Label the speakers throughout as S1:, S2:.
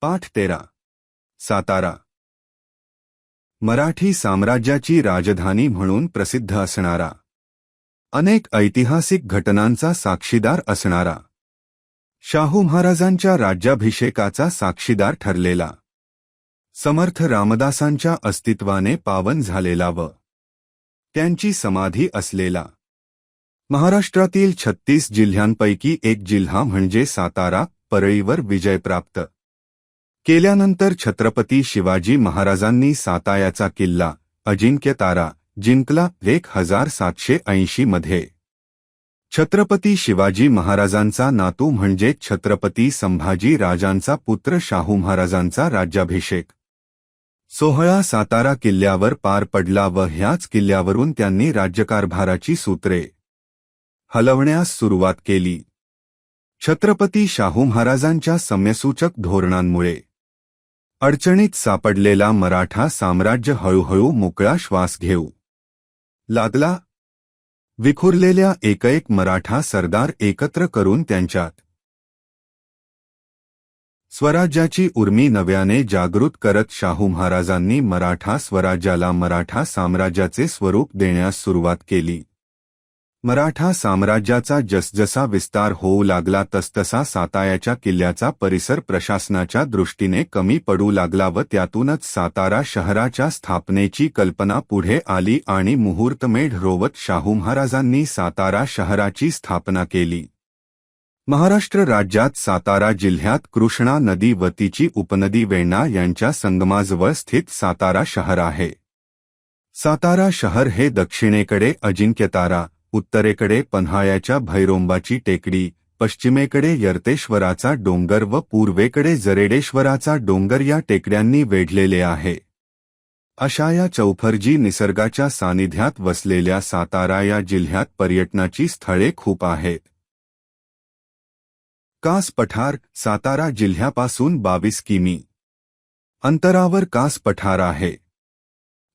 S1: पाठ तेरा. सातारा. मराठी साम्राज्याची राजधानी म्हणून प्रसिद्ध असणारा. अनेक ऐतिहासिक घटनांचा साक्षीदार असणारा. शाहू महाराजांच्या राज्याभिषेकाचा साक्षीदार ठरलेला. समर्थ रामदासांच्या अस्तित्वाने पावन झालेला व त्यांची समाधी असलेला. महाराष्ट्रातील छत्तीस जिल्ह्यांपैकी एक जिल्हा म्हणजे सातारा परळीवर विजय प्राप्त. केल्यानंतर छत्रपती शिवाजी महाराजांनी सातायाचा किल्ला अजिंक्य तारा जिंकला एक हजार सातशे ऐंशी मध्ये. छत्रपती शिवाजी महाराजांचा नातू म्हणजे छत्रपती संभाजी राजांचा पुत्र शाहू महाराजांचा राज्याभिषेक. सोहळा सातारा किल्ल्यावर पार पडला व ह्याच किल्ल्यावरून त्यांनी राज्यकारभाराची सूत्रे हलवण्यास सुरुवात केली. छत्रपती शाहू महाराजांच्या सम्यसूचक धोरणांमुळे अडचणीत सापडलेला मराठा साम्राज्य हळूहळू मोकळा श्वास घेऊ लागला. विखुरलेल्या एकएक मराठा सरदार एकत्र करून त्यांच्यात स्वराज्याची उर्मी नव्याने जागृत करत शाहू महाराजांनी मराठा स्वराज्याला मराठा साम्राज्याचे स्वरूप देण्यास सुरुवात केली. मराठा साम्राज्याचा जसजसा विस्तार होऊ लागला तसतसा सातायाच्या किल्ल्याचा परिसर प्रशासनाच्या दृष्टीने कमी पडू लागला व त्यातूनच सातारा शहराच्या स्थापनेची कल्पना पुढे आली आणि मुहूर्तमेढ रोवत शाहू महाराजांनी सातारा शहराची स्थापना केली. महाराष्ट्र राज्यात सातारा जिल्ह्यात कृष्णा नदी व तिची उपनदी वेण्णा यांच्या संगमाजवळ स्थित सातारा शहर आहे. सातारा शहर हे दक्षिणेकडे अजिंक्यतारा उत्तरेकडे पन्हाळ्याच्या भैरोंबाची टेकडी पश्चिमेकडे यर्तेश्वराचा डोंगर व पूर्वेकडे जरेडेश्वराचा डोंगर या टेकड्यांनी वेढलेले आहे. अशा या चौफरजी निसर्गाच्या सानिध्यात वसलेल्या सातारा या जिल्ह्यात पर्यटनाची स्थळे खूप आहेत. कास पठार सातारा जिल्ह्यापासून बावीस किमी. अंतरावर कास पठार आहे.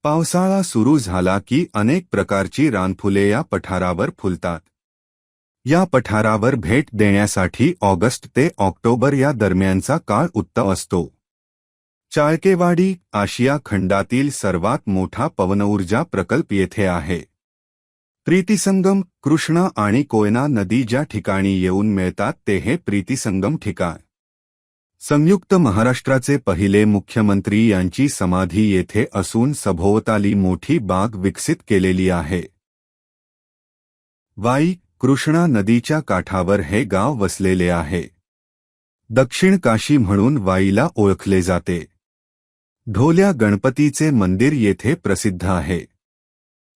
S1: पावसाळा सुरू झाला की अनेक प्रकारची रानफुले या पठारावर फुलतात. या पठारावर भेट देण्यासाठी ऑगस्ट ते ऑक्टोबर या दरम्यानचा काळ उत्तम असतो. चाळकेवाडी आशिया खंडातील सर्वात मोठा पवनऊर्जा प्रकल्प येथे आहे. प्रीतिसंगम कृष्णा आणि कोयना नदी ज्या ठिकाणी येऊन मिळतात ते हे प्रीतिसंगम ठिकाण. संयुक्त महाराष्ट्राचे पहिले मुख्यमंत्री यांची समाधी येथे असून सभोवताली मोठी बाग विकसित केलेली आहे. वाई कृष्णा नदीच्या काठावर हे गाव वसलेले आहे. दक्षिण काशी म्हणून वाईला ओळखले जाते. ढोल्या गणपतीचे मंदिर येथे प्रसिद्ध आहे.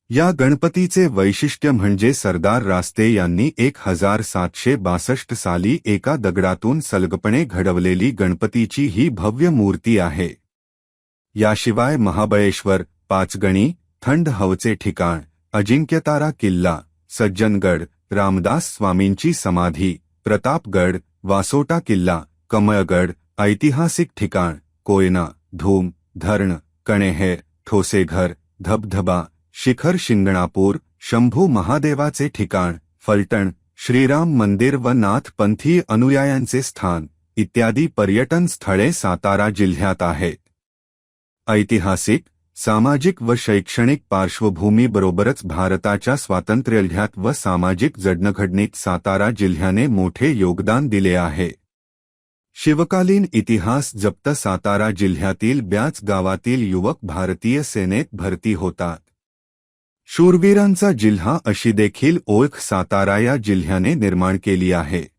S1: या गणपतीचे वैशिष्ट्य म्हणजे सरदार रास्ते यांनी एक हजार सातशे बासष्ट साली एका दगडातून सलगपणे घडवलेली गणपतीची ही भव्य मूर्ती आहे. याशिवाय महाबळेश्वर पाचगणी थंड हवचे ठिकाण अजिंक्यतारा किल्ला सज्जनगड रामदास स्वामींची समाधी प्रतापगड वासोटा किल्ला कमळगड ऐतिहासिक ठिकाण कोयना धूम धरण कणेहेर ठोसेघर धबधबा शिखर शिंगणापूर, शंभू महादेवाचे ठिकाण, फलटण, श्रीराम मंदिर व नाथपंथी अनुयायांचे स्थान, इत्यादी पर्यटन स्थळे सातारा जिल्ह्यात आहेत. ऐतिहासिक, सामाजिक व शैक्षणिक पार्श्वभूमीबरोबरच भारताच्या स्वातंत्र्यलढ्यात व सामाजिक जडणघडणीत सातारा जिल्ह्याने मोठे योगदान दिले आहे. शिवकालीन इतिहास जप्त सातारा जिल्ह्यातील ब्याच गावातील युवक भारतीय सेनेत भरती होतात. शूरवीरांचा जिल्हा अशी देखील ओळख सातारा या जिल्ह्याने निर्माण केली आहे.